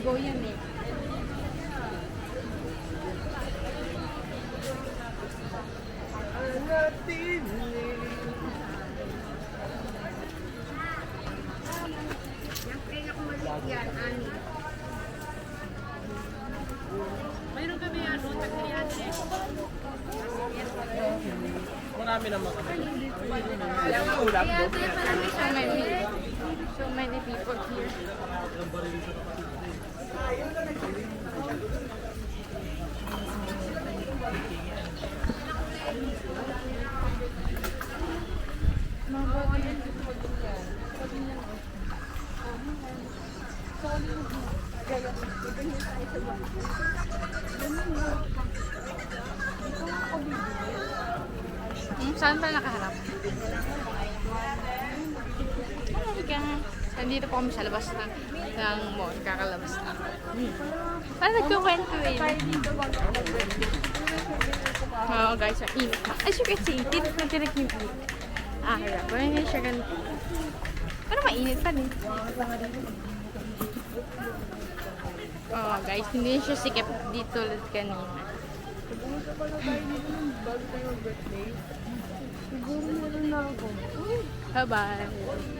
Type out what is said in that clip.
mango yan eh. Mayroon kami ano, tag-300. Marami naman kami. Kaya tayo parang may siya may So many people here. Hmm, saan ba nakaharap? Nandito po kami sa labas ng, ng mall. Kakalabas na. Parang nagkukwento eh. Oo guys, ang init na. As you can see, tinik na tinik yung init. Ah, harap. Wala nga siya ganito. Pero mainit pa din. Oo guys, hindi siya sikip dito ulit kanina. Bye-bye.